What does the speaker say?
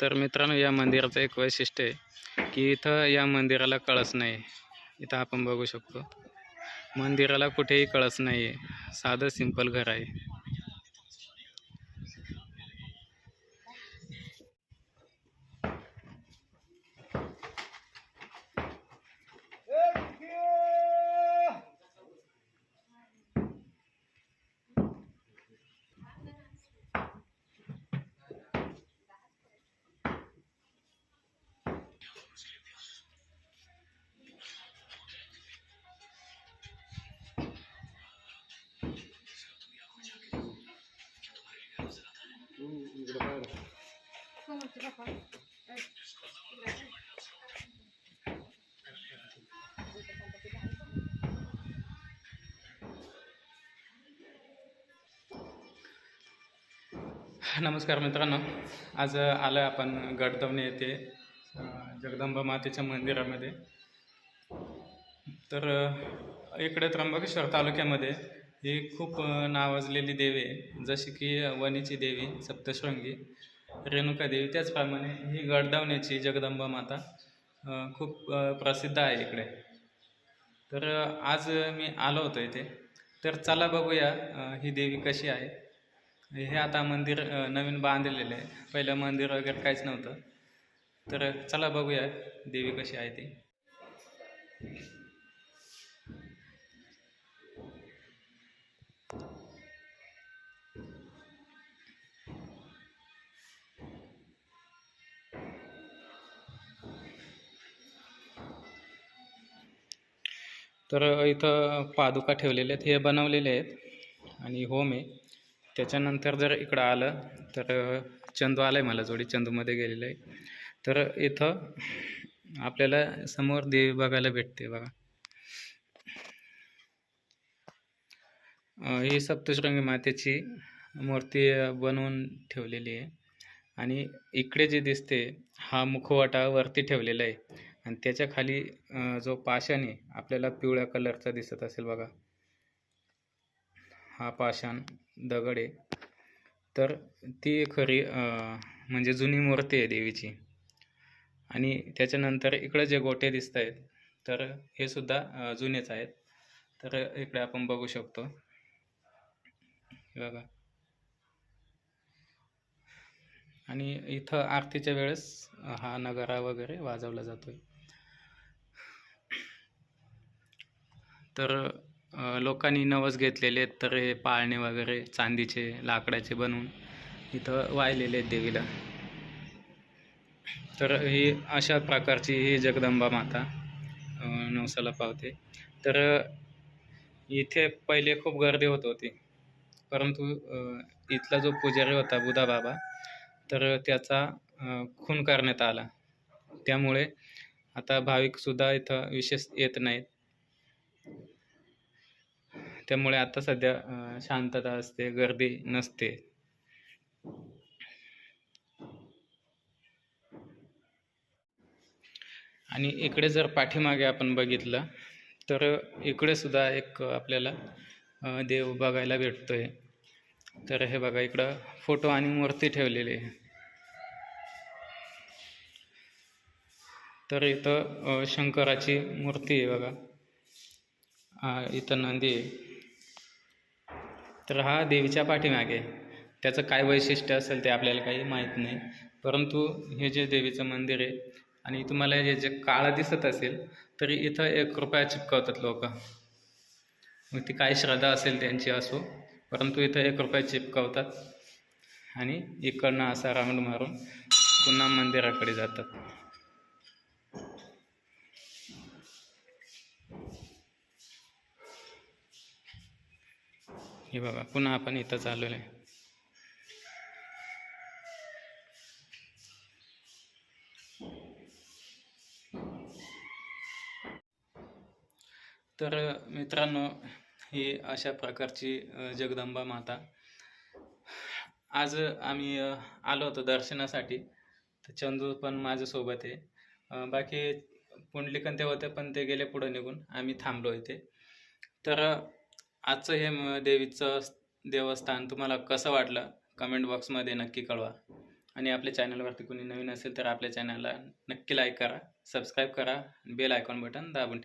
तर मित्रांनो या मंदिराचं एक वैशिष्ट्य आहे की इथं या मंदिराला कळस नाही. इथं आपण बघू शकतो. मंदिराला कुठेही कळस नाही आहे साधं सिंपल घर आहे. नमस्कार मित्रांनो. आज आलं आपण गडदवणे येथे जगदंबा मातेच्या मंदिरामध्ये. तर इकडे त्र्यंबकेश्वर तालुक्यामध्ये ही खूप नावाजलेली देवी आहे. जशी की वणीची देवी सप्तशृंगी रेणुका देवी त्याचप्रमाणे ही गडदावण्याची जगदंबा माता खूप प्रसिद्ध आहे इकडे. तर आज मी आलो होतो इथे. तर चला बघूया ही देवी कशी आहे. हे आता मंदिर नवीन बांधलेलं आहे. पहिलं मंदिर वगैरे काहीच नव्हतं. तर चला बघूया देवी कशी आहे ती. तर इथं पादुका ठेवलेल्या आहेत हे बनवलेले आहेत आणि होम आहे त्याच्यानंतर जर इकडं आलं तर चंदू आला आहे मला जोडी चंदूमध्ये गेलेलं आहे. तर इथं आपल्याला समोर देवी बघायला भेटते बघा. ही सप्तशृंगी मातेची मूर्ती बनवून ठेवलेली आहे. आणि इकडे जे दिसते हा मुखवटा वरती ठेवलेला आहे. आणि त्याच्याखाली जो पाषाण आहे आपल्याला पिवळ्या कलरचा दिसत असेल बघा. हा पाषाण दगड आहे. तर ती खरी म्हणजे जुनी मूर्ती आहे देवीची. आणि त्याच्यानंतर इकडं जे गोटे दिसत आहेत तर हे सुद्धा जुनेच आहेत. तर इकडे आपण बघू शकतो. बघा. आणि इथं आरतीच्या वेळेस हा नगारा वगैरे वाजवला जातोय. तर लोकांनी नवस घेतलेले आहेत तर हे पाळणे वगैरे चांदीचे लाकडाचे बनवून इथं वाहिलेले आहेत देवीला. तर ही अशा प्रकारची ही जगदंबा माता नवसाला पावते. तर इथे पहिले खूप गर्दी होत होती. परंतु इथला जो पुजारी होता बुधा बाबा तर त्याचा खून करण्यात आला. त्यामुळे आता भाविकसुद्धा इथं विशेष येत नाहीत. त्यामुळे आता सध्या शांतता असते गर्दी नसते. आणि इकडे जर पाठीमागे आपण बघितलं तर इकडे सुद्धा एक आपल्याला देव बघायला भेटतोय. तर हे बघा इकडं फोटो आणि मूर्ती ठेवलेली आहे. तर इथं शंकराची मूर्ती आहे बघा. इथं नंदी आहे. तर हा देवीच्या पाठीमागे. त्याचं काय वैशिष्ट्य असेल ते आपल्याला काही माहीत नाही. परंतु हे जे देवीचं मंदिर आहे आणि तुम्हाला हे जे काळं दिसत असेल तरी इथं एक रुपया चिपकवतात लोक. मग ती काय श्रद्धा असेल त्यांची असो परंतु इथं एक रुपया चिपकवतात आणि इकडनं असा राऊंड मारून पुन्हा मंदिराकडे जातात. हे बघा पुन्हा आपण इथं चाललेलो आहे तर मित्रांनो ही अशा प्रकारची जगदंबा माता. आज आम्ही आलो होतो दर्शनासाठी. तर चंदू पण माझ्यासोबत आहे. बाकी पुंडलिकन ते होते पण ते गेले पुढं निघून. आम्ही थांबलो इथे. तर आजचं हे म- देवीचं देवस्थान तुम्हाला कसं वाटलं? कमेंट बॉक्समध्ये नक्की कळवा. आणि आपल्या चॅनलवरती कोणी नवीन असेल तर आपल्या चॅनलला नक्की लाईक करा सबस्क्राईब करा बेल आयकॉन बटन दाबून